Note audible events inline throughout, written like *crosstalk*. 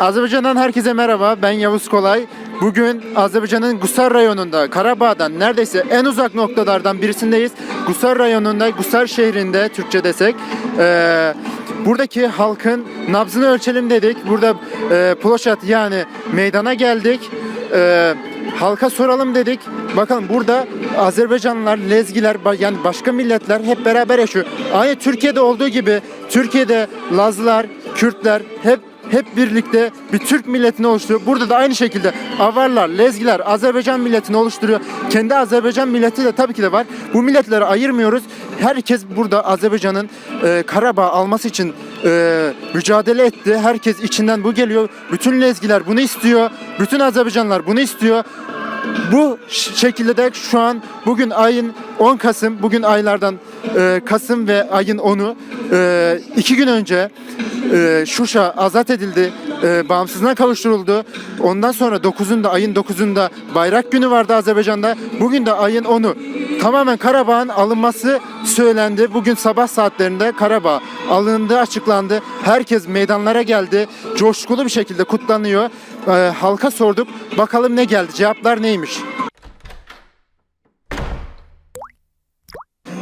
Azerbaycan'dan herkese merhaba. Ben Yavuz Kolay. Bugün Azerbaycan'ın Gusar rayonunda, Karabağ'dan neredeyse en uzak noktalardan birisindeyiz. Gusar rayonunda, Gusar şehrinde Türkçe desek. Ee, buradaki halkın nabzını ölçelim dedik. Burada e, ploşat yani meydana geldik. Ee, halka soralım dedik. Bakalım burada Azerbaycanlılar, Lezgiler, yani başka milletler hep beraber yaşıyor. Aynı Türkiye'de olduğu gibi Türkiye'de Lazlar, Kürtler hep hep birlikte bir Türk milletini oluşturuyor. Burada da aynı şekilde Avarlar, Lezgiler, Azerbaycan milletini oluşturuyor. Kendi Azerbaycan milleti de tabii ki de var. Bu milletleri ayırmıyoruz. Herkes burada Azerbaycan'ın e, Karabağ alması için e, mücadele etti. Herkes içinden bu geliyor. Bütün Lezgiler bunu istiyor. Bütün Azerbaycanlılar bunu istiyor. Bu şekilde de şu an bugün ayın 10 Kasım, bugün aylardan e, Kasım ve ayın 10'u e, iki gün önce e, Şuşa azat edildi, e, bağımsızlığına kavuşturuldu. Ondan sonra 9'unda, ayın 9'unda bayrak günü vardı Azerbaycan'da. Bugün de ayın 10'u. Tamamen Karabağ'ın alınması söylendi. Bugün sabah saatlerinde Karabağ alındı, açıklandı. Herkes meydanlara geldi. Coşkulu bir şekilde kutlanıyor. E, halka sorduk. Bakalım ne geldi? Cevaplar neymiş?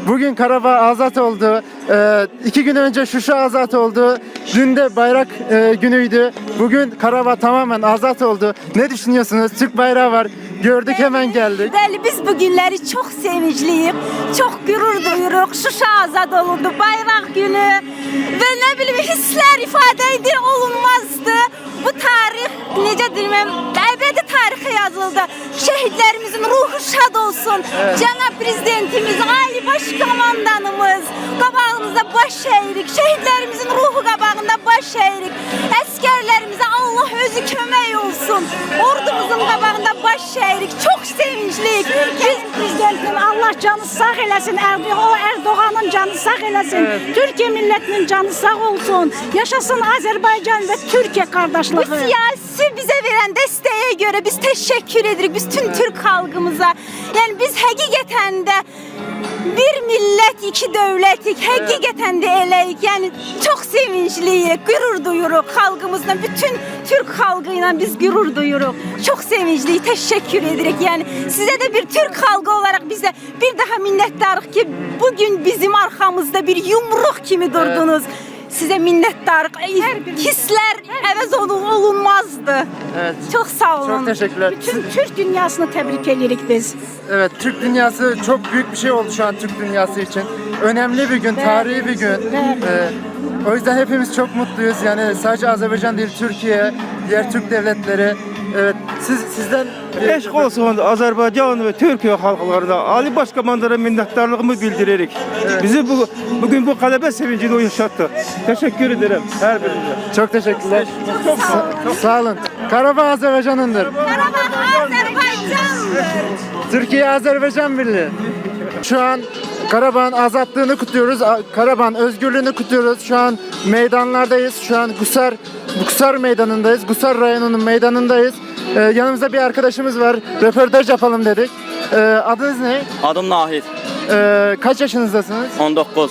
Bugün Karabağ azat oldu. Ee, iki gün önce Şuşa azat oldu. Dün de bayrak e, günüydü. Bugün Karabağ tamamen azat oldu. Ne düşünüyorsunuz? Türk bayrağı var. Gördük hemen geldik. Bəli, biz bu günləri çox sevincliyik, çox qürur duyuruq. Şuşa azad olundu, bayraq günü və nə bilim hisslər ifadə edir olunmazdı. Bu tarix necə deyim, əbədi tarixə yazıldı. Şəhidlərimizin ruhu şad olsun. Cənab prezidentimiz, ali baş komandanımız qabağımızda baş əyirik. Şəhidlərimizin ruhu qabağında baş əyirik. Əskərlərimizə Allah özü kömək olsun. Ordumuzun qabağında baş əyirik. Çox sevincliyik. Biz Prezidentin Allah canı sağ eləsin. Erdoğan, o Erdoğan'ın canı sağ eləsin. Türkiye milletinin canı sağ olsun. Yaşasın Azerbaycan ve Türkiye bu kardeşliği. siyasi bizə verən dəstəyə görə biz təşəkkür edirik biz tüm Türk xalqımıza. Yəni biz həqiqətən də bir millət, iki dövlətik. Həqiqətən də eləyik. Yəni çox sevincliyik, qürur duyuruq xalqımızla, bütün Türk xalqı ilə biz qürur duyuruq. Çox sevincliyik, təşəkkür edirik. Yəni sizə də bir Türk xalqı olaraq bizə bir daha minnətdarıq ki, bu gün bizim arxamızda bir yumruq kimi durdunuz. Sizə minnətdarıq. Hisslər əvəz olun, olunmazdı. Evet. Çok sağ olun. Çok teşekkürler. Bütün Türk dünyasını tebrik edirik biz. Evet, Türk dünyası çok büyük bir şey oldu şu an Türk dünyası için. Önemli bir gün, tarihi bir gün. Ee, o yüzden hepimiz çok mutluyuz. Yani sadece Azerbaycan değil, Türkiye, diğer Türk devletleri. Evet, siz sizden Eşq olsun Azərbaycan və Türkiyə xalqlarına, Ali Baş komandana minnətdarlığımı bildiririk. Bizi bu bugün bu qələbə sevincini o yaşatdı. Təşəkkür edirəm hər birinizə. çok teşekkürler. Sa- sağ olun. Karabağ Azerbaycan'ındır. Qarabağ Azərbaycandır. Türkiye Azerbaycan Birliği. Şu an Karabağ'ın azatlığını kutluyoruz. Karabağ'ın özgürlüğünü kutluyoruz. Şu an meydanlardayız. Şu an Gusar Gusar meydanındayız. Gusar rayonunun meydanındayız. Ee, yanımızda bir arkadaşımız var. Röportaj yapalım dedik. Ee, adınız ne? Adım Nahid. Ee, kaç yaşınızdasınız? 19.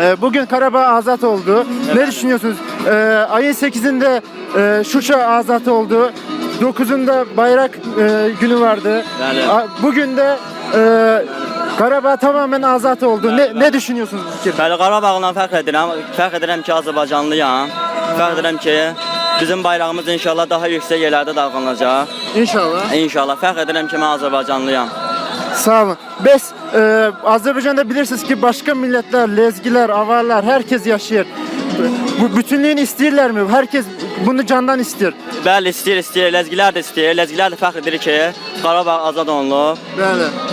Ee, bugün Karabağ azat oldu. Ne düşünüyorsunuz? Ee, ayın 8'inde e, Şuşa azat oldu. 9'unda bayrak e, günü vardı. Yani- Bugün de e, Karabağ tamamen azat oldu. Ne, ne düşünüyorsunuz bu fikirde? Bəli, Qarabağla fəxr edirəm. Fəxr edirəm ki, Azərbaycanlıyam. Fəxr edirəm ki, bizim bayrağımız inşallah daha yüksək yerlərdə dalğalanacaq. İnşallah. İnşallah fəxr edirəm ki, mən Azərbaycanlıyam. Sağ olun. Biz e, Azerbaycan'da bilirsiniz ki başka milletler, lezgiler, avarlar herkes yaşıyor. Bu bütünlüğünü istiyorlar mı? Herkes bunu candan istiyor. Bəli, istəyir, istəyir. Ləzgilər də istəyir. Ləzgilər də fəxr edir ki, Qarabağ azad olunub.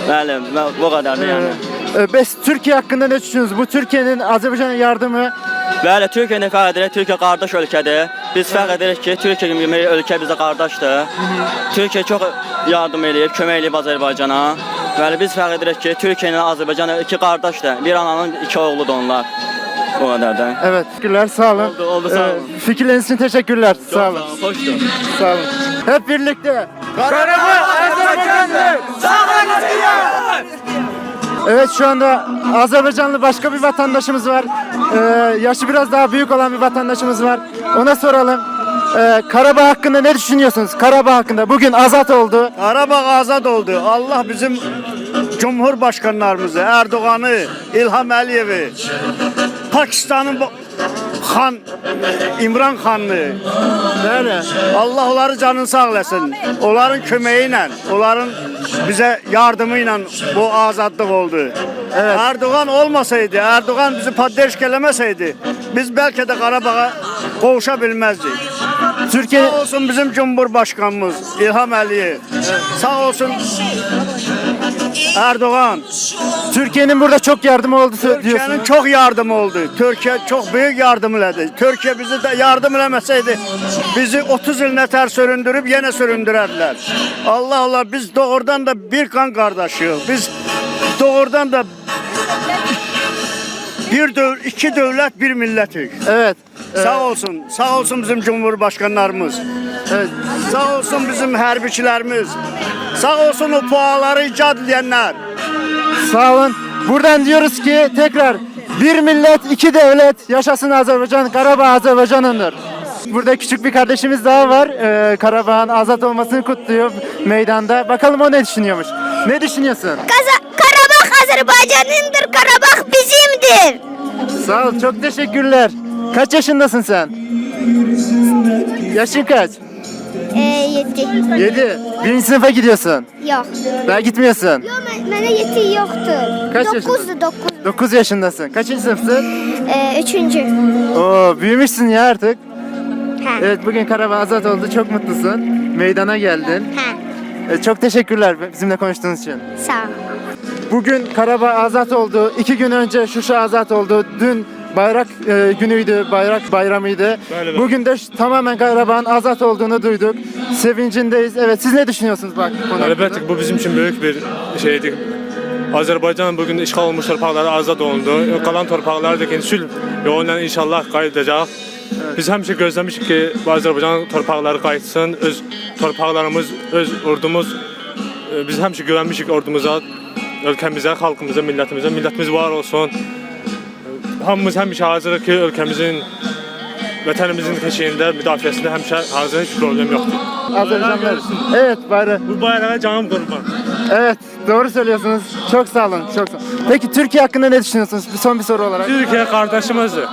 Bəli, və bu qədərdir yəni. E, biz Türkiye hakkında ne düşünüyorsunuz? Bu Türkiye'nin Azerbaycan'a yardımı Bəli, Türkiyə nə fəxr edir? Türkiyə qardaş ölkədir. Biz fəxr edirik ki, Türkiyə kimi ölkə bizə qardaşdır. Türkiyə çox yardım eləyib, kömək eləyib Azərbaycana. Bəli, biz fəxr edirik ki, Türkiyə ilə Azərbaycan iki qardaşdır. Bir ananın iki oğludur onlar. Qədər də. Evet. Teşekkürler. Sağ olun. Oldu, oldu, sağ olun. Ee, fikirleriniz için teşekkürler. Sağ olun. Xoşdur. Sağ olun. Hep birlikte. Karabağ Azerbaycan'dır. Evet şu anda Azerbaycanlı başka bir vatandaşımız var. Ee, yaşı biraz daha büyük olan bir vatandaşımız var. Ona soralım. Ee, Karabağ hakkında ne düşünüyorsunuz? Karabağ hakkında bugün azat oldu. Qarabağ azad oldu. Allah bizim Cumhurbaşkanlarımızı, Erdoğan'ı, İlham Əliyevi, Pakistan'ın Han İmran xanını bəli Allah onları canını sağ eləsin. Onların köməyi onların bizə yardımı ilə bu azadlıq oldu. Evet. Erdoğan olmasaydı, Erdoğan bizi poddeşk eləməsəydi, biz bəlkə də Qarabağa qovuşa bilməzdik. Türkiye sağ olsun bizim Cumhurbaşkanımız İlham Əliyev. Evet. Sağ olsun Erdoğan. Türkiye'nin burada çok yardımı oldu Türkiye'nin çok yardımı oldu. Türkiye çok büyük yardım elədi. Türkiye bizi de yardım eləməsəydi bizi 30 il nətər süründürüb yenə süründürərlər. Allah Allah biz doğrudan da bir kan kardeşiyiz. Biz doğrudan da bir döv iki devlet bir milletik. Evet. Sağ olsun. Sağ olsun bizim cumhurbaşkanlarımız. Evet. Sağ olsun bizim hərbiçilərimiz. Sağ olsun o puaları icad edənlər. Sağ olun. Buradan diyoruz ki tekrar bir millet iki devlet yaşasın Azerbaycan. Karabağ Azerbaycan'ındır. Burada küçük bir kardeşimiz daha var. Ee, Karabağ'ın azat olmasını kutluyor meydanda. Bakalım o ne düşünüyormuş. Ne düşünüyorsun? Karabağ Azerbaycan'ındır, Karabağ bizimdir. Sağ ol. Çok teşekkürler. Kaç yaşındasın sen? Yaşın kaç? Ee, yedi. 7. Birinci sınıfa gidiyorsun. Yok. Daha gitmiyorsun. Yok, bana yedi yoktu. Kaç Dokuzdu, yaşındasın? dokuz. 9 yaşındasın. Kaçıncı sınıfsın? Ee, üçüncü. Oo, büyümüşsün ya artık. Ha. Evet bugün Karabağ azat oldu. Çok mutlusun. Meydana geldin. Ha. Ee, çok teşekkürler bizimle konuştuğunuz için. Sağ ol. Bugün Karabağ azat oldu. İki gün önce Şuşa azat oldu. Dün bayrak e, günüydü, bayrak bayramıydı. Bugün de tamamen Karabağ'ın azat olduğunu duyduk. Sevincindeyiz. Evet siz ne düşünüyorsunuz bak ki, bu bizim için böyük bir şeydir. Azərbaycan bugün işğal olmuş torpaqları azad olundu. Qalan torpaqlar da ki, sülh yolu ilə inşallah qayıdacaq. Biz həmişə gözləmişik ki, Azərbaycan torpaqları qayıtsın, öz torpaqlarımız, öz ordumuz e, biz həmişə güvənmişik ordumuza, ölkəmizə, xalqımıza, millətimizə. Millətimiz var olsun. Hamımız həmişə hazırıq ki, ölkəmizin vətənimizin keşiyində, müdafiəsində həmişə hazır, heç problem yoxdur. Azerbaycanlar. Evet bayrak. Bu bayrağa canım qurban. Evet doğru söylüyorsunuz. Çok sağ olun. Çok sağ olun. Peki Türkiye hakkında ne düşünüyorsunuz? Bir son bir soru olarak. Türkiye kardeşimizdir.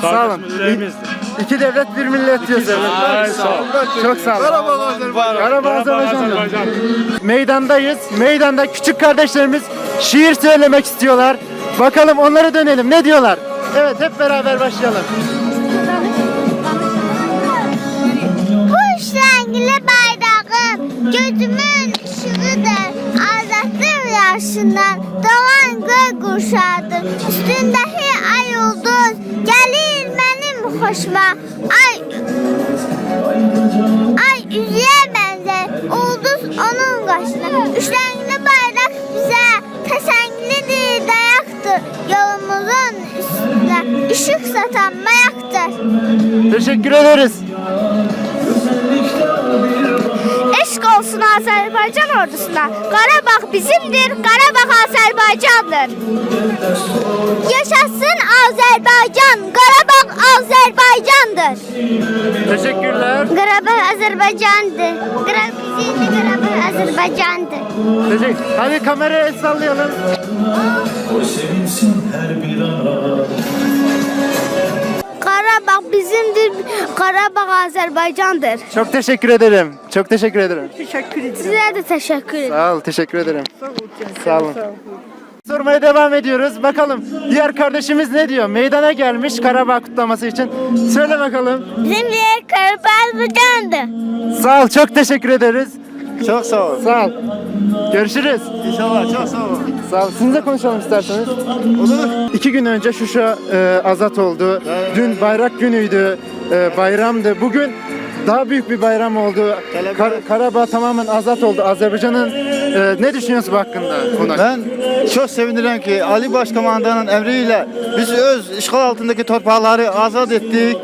Sağ olun. Kardeşimizdir. İki devlet bir millet diyorsunuz. Ay, sağ ol. Çok sağ olun. Karabağ Karabağ Azerbaycan. Azerbaycan. Meydandayız. Meydanda küçük kardeşlerimiz şiir söylemek istiyorlar. Bakalım onlara dönelim. Ne diyorlar? Evet hep beraber başlayalım. Kuş renkli bayrağım gözümün ışığıdır. Azadlık yaşından doğan göy kuşağıdır. Üstündeki ay ulduz gelir benim hoşuma. Ay Ay üzüye benzer, ulduz onun başına. Üç renkli bayrak bize tesenglidir, dayaktır. Yolumuzun üstünde ışık satan mayaktır. Teşekkür ederiz. Olsun Azerbaycan ordusuna. Karabağ bizimdir, Karabağ Azerbaycan'dır. Yaşasın Azerbaycan, Karabağ Azerbaycan'dır. Teşekkürler. Karabağ Azerbaycan'dır. Karabağ bizimdir, Karabağ Azerbaycan'dır. Teşekkür. Hadi kameraya sallayalım. Karabağ bizimdir, Karabağ Azerbaycan'dır. Çok teşekkür ederim. Çok teşekkür ederim. Size de teşekkür ederim. Sağ ol, teşekkür ederim. Sağ olun. Sormaya devam ediyoruz. Bakalım diğer kardeşimiz ne diyor? Meydana gelmiş Karabağ kutlaması için. Söyle bakalım. Bizimdir, Karabağ Azerbaycan'dır. Sağ ol, çok teşekkür ederiz. Çok sağ ol. Sağ ol. Görüşürüz. İnşallah çok sağ ol. Sağ ol. Sizinle konuşalım isterseniz. Olur. İki gün önce Şuşa e, azat oldu. Dün bayrak günüydü. e, bayramdı. Bugün daha büyük bir bayram oldu. Kar- Karabağ tamamen azat oldu. Azerbaycan'ın e, ne düşünüyorsun bu hakkında? Hakkında? Ben çok sevinirəm ki, Ali Başkomandanın əmri ilə biz öz işğal altındakı torpaqları azad etdik.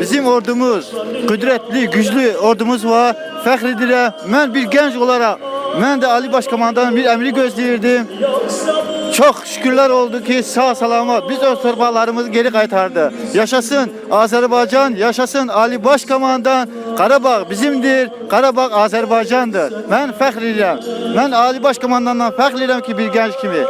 Bizim ordumuz, qüdrətli, güclü ordumuz var. Fəxr edirəm. Mən bir gənc olaraq mən də Ali Başkomandanın bir əmri gözləyirdim. çok şükürler oldu ki sağ salamat biz öz torpaqlarımızı geri qaytardı. Yaşasın Azerbaycan, yaşasın Ali Başkomandan. Qarabağ bizimdir, Qarabağ Azərbaycandır. Mən fəxr edirəm. Mən Ali Başkomandandan fəxr edirəm ki, bir gənc kimi.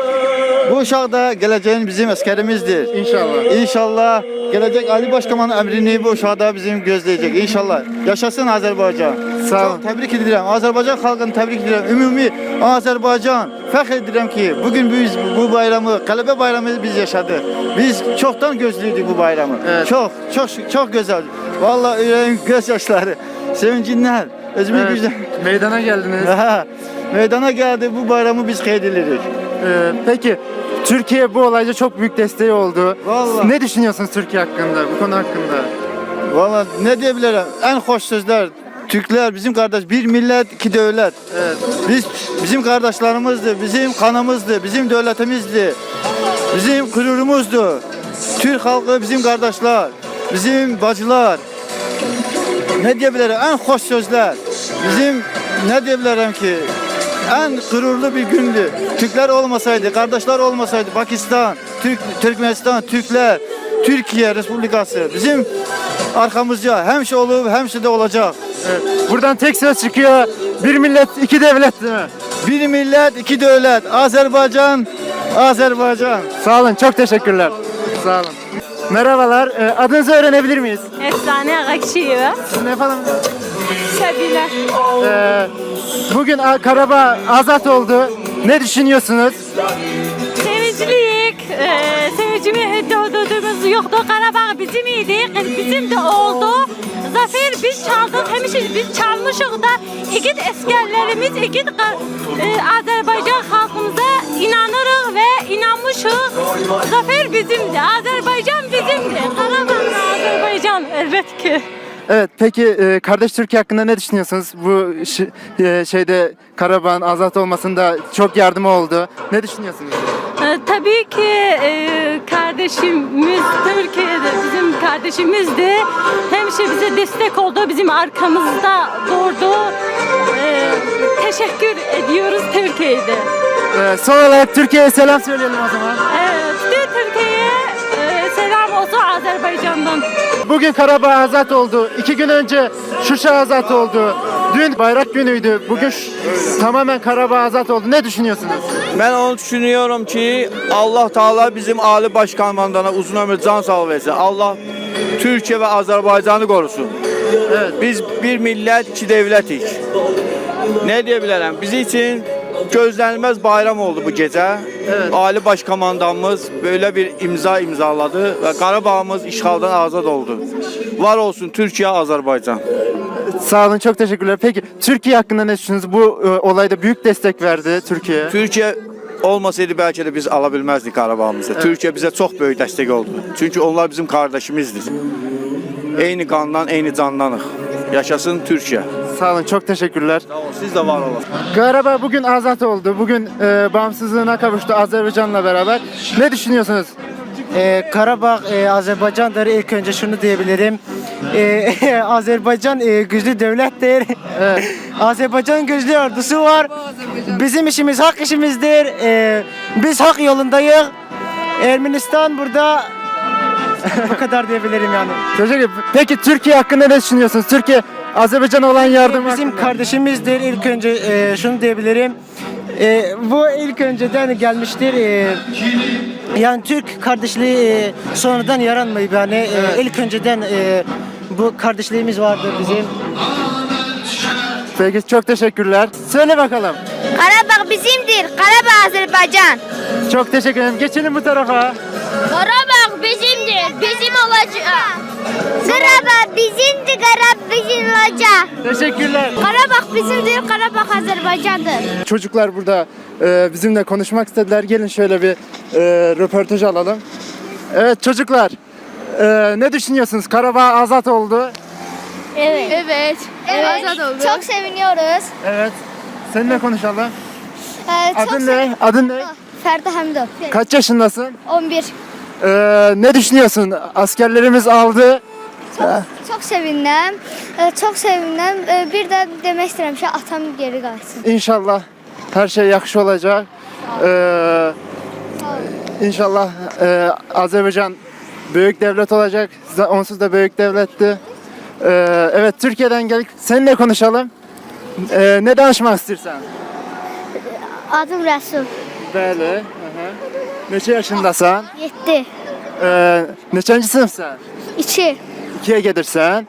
Bu uşaq da gələcəyin bizim əskərimizdir. İnşallah. İnşallah gelecek Ali Başkomanın emrini bu uşaqda bizim gözləyəcək. İnşallah. Yaşasın Azərbaycan. Sağ olun. Çox təbrik edirəm. Azərbaycan xalqını təbrik edirəm. Ümumi Azərbaycan fəxr edirəm ki, bu gün biz bu bayramı, qələbə bayramını biz yaşadıq. Biz çoxdan gözləyirdik bu bayramı. Evet. Çox, çox çox gözəl. Vallahi ürəyim göz yaşları. Sevincindən özümü Evet, güclə meydana geldiniz. Ha, meydana geldi bu bayramı biz qeyd edirik. Ee, peki Türkiye bu olayda çok büyük desteği oldu. Vallahi. Ne düşünüyorsunuz Türkiye hakkında, bu konu hakkında? Valla ne diyebilirim? En hoş sözler. Türkler bizim kardeş, bir millet, iki devlet. Evet. Biz bizim kardeşlerimizdi, bizim kanımızdı, bizim devletimizdi. Bizim gururumuzdu. Türk halkı bizim kardeşler, bizim bacılar. Ne diyebilirim? En hoş sözler. Bizim ne diyebilirim ki? En gururlu bir gündü. Türkler olmasaydı, kardeşler olmasaydı, Pakistan, Türk, Türkmenistan, Türkler, Türkiye Respublikası bizim arkamızca hemşe olup hemşe de olacak. evet. Buradan tek söz çıkıyor. Bir millet, iki devlet değil mi? Bir millet, iki devlet. Azerbaycan, Azerbaycan. Sağ olun, çok teşekkürler. Sağ olun. Merhabalar, ee, adınızı öğrenebilir miyiz? Efsane Akşehir'e. Sizin efendim? Sabile. Ee, bugün Karabağ azat oldu. Ne düşünüyorsunuz? Sevincliyik. Ee, sevincimi dördüğümüz yoktu. Karabağ bizim idi. Bizim de oldu. Zafer biz çaldık. Hemişe biz çalmışız da. İgid eskerlerimiz, igid e, Azerbaycan halkımıza inanırız ve inanmışız. Zafer bizimdi. Azerbaycan bizimdi. Karabağ Azerbaycan elbet ki. Evet, peki e, kardeş Türkiye hakkında ne düşünüyorsunuz? Bu e, şeyde Karabağ'ın azat olmasında çok yardımı oldu. Ne düşünüyorsunuz? Ee, Tabii ki e, kardeşimiz Türkiye'de bizim kardeşimizdi. Hemşe bize destek oldu, bizim arkamızda durdu. Ee, teşekkür ediyoruz Türkiye'de. Ee, son olarak Türkiye'ye selam söyleyelim o zaman. Evet, Türkiye'ye e, selam olsun Azerbaycan'dan. Bugün Karabağ azat oldu. İki gün önce Şuşa azat oldu. Dün bayrak günüydü. Bugün ş- tamamen Karabağ azat oldu. Ne düşünüyorsunuz? Ben onu düşünüyorum ki Allah Teala bizim Ali Başkanmandana uzun ömür can sağlığı versin. Allah Türkiye ve Azerbaycan'ı korusun. Evet. Biz bir millət, iki devlətik. Ne diyebilirim? Bizim için gözlənilməz bayram oldu bu gecə. Evet. Ali Başkomandanımız böyle bir imza imzaladı ve Qarabağımız işğaldan azad oldu. Var olsun Türkiye, Azerbaycan. Sağ olun, çok teşekkürler. Peki Türkiye hakkında ne düşünüyorsunuz? Bu e, olayda büyük destek verdi Türkiye. Türkiye olmasaydı belki de biz ala bilməzdik Qarabağımızı. Türkiye bize çok büyük destek oldu. Çünkü onlar bizim kardeşimizdir. Eyni qandan, eyni candanıq. Yaşasın Türkiye. Sağ olun, çok teşekkürler. Sağ olun, siz de var olun. Karabağ bugün azat oldu. Bugün e, bağımsızlığına kavuştu Azerbaycan'la beraber. Ne düşünüyorsunuz? Ee, Karabağ e, Azerbaycan'dır. İlk önce şunu diyebilirim. Ee, *laughs* Azerbaycan e, güçlü devlettir. *laughs* Azerbaycan güçlü ordusu var. Bizim işimiz hak işimizdir. Ee, biz hak yolundayız. Ermenistan burada *laughs* bu kadar diyebilirim yani. Ederim. Peki Türkiye hakkında ne düşünüyorsunuz? Türkiye Azerbaycan'a olan yardım Bizim hakkında. kardeşimizdir. İlk önce e, şunu diyebilirim. E, bu ilk önceden gelmiştir. E, yani Türk kardeşliği e, sonradan yaranmayıp yani e, ilk önceden e, bu kardeşliğimiz vardır bizim. Peki çok teşekkürler. Söyle bakalım. Karabağ bizimdir. Karabağ Azerbaycan. Çok teşekkür ederim. Geçelim bu tarafa. Karabağ bizimdir. Bizim olacak. Karabağ bizimdir. Karabağ bizim olacak. Teşekkürler. Karabağ bizimdir. Karabağ Azerbaycan'dır. Çocuklar burada e, bizimle konuşmak istediler. Gelin şöyle bir e, röportaj alalım. Evet çocuklar. e, ne düşünüyorsunuz? Karabağ azat oldu. Evet. Evet. Evet. Çok seviniyoruz. Evet. Seninle konuşalım. Ee, çok Adın ne? Adın ne? Ferdi Hamidov. Kaç yaşındasın? 11. E, ne düşünüyorsun? Askerlerimiz aldı. Çok sevindim. Ee, çok sevindim. Ee, bir de demek istedim ki atam geri kalsın. İnşallah her şey yaxşı olacak. Ee, İnşallah e, Azerbaycan büyük devlet olacak. Onsuz da büyük devletti. E, evet Türkiye'den geldik. Seninle konuşalım. Ne danışmak istersen? Adım Rəsul. Bəli. Aha. Neçə yaşındasan? 7. E, neçənci sınıfsan? 2. İkiye gedirsən.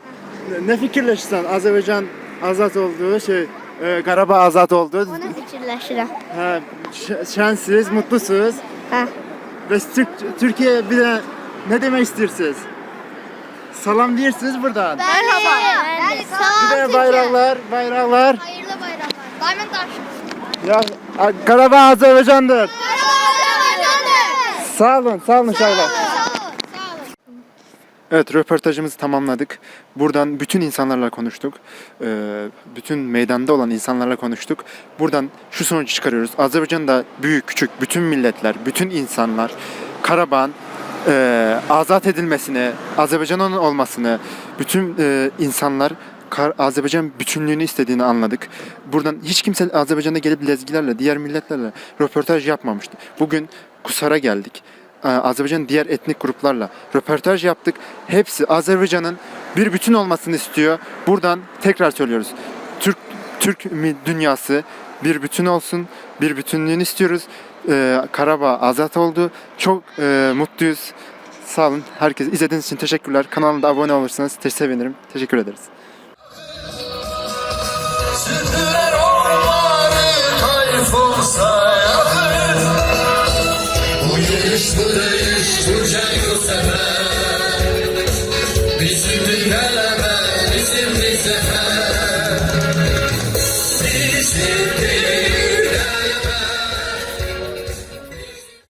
Ne fikirləşirsən? Azerbaycan azad oldu, şey, e, Qarabağ azad oldu. Ona fikirləşirəm. Ha, ş- şensiz, mutlusuz. Hə. Ve Türk, Türkiye bir de ne demek istiyorsunuz? Salam deyirsiniz buradan. Merhaba. Bəli, Bir de bayraklar, bayraklar. Hayırlı bayramlar. Diamond Daş. Ya A- Karabağ Azerbaycan'dır. Azərbaycandır. Sağ olun, sağ olun inşallah. Sağ olun. Sağ olun. Evet röportajımızı tamamladık. Buradan bütün insanlarla konuştuk. Ee, bütün meydanda olan insanlarla konuştuk. Buradan şu sonucu çıkarıyoruz. Azerbaycan'da büyük küçük bütün milletler, bütün insanlar Karabağ'ın e, azat edilmesini, Azerbaycan'ın olmasını, bütün e, insanlar Azerbaycan bütünlüğünü istediğini anladık. Buradan hiç kimse Azerbaycan'da gelip lezgilerle, diğer milletlerle röportaj yapmamıştı. Bugün Kusar'a geldik. Ee, Azerbaycan diğer etnik gruplarla röportaj yaptık. Hepsi Azerbaycan'ın bir bütün olmasını istiyor. Buradan tekrar söylüyoruz. Türk Türk dünyası bir bütün olsun. Bir bütünlüğünü istiyoruz. Ee, Karabağ azat oldu. Çok e, mutluyuz. Sağ olun. Herkes izlediğiniz için teşekkürler. Kanalımda abone olursanız sevinirim. Teşekkür ederiz. Sayadı Bu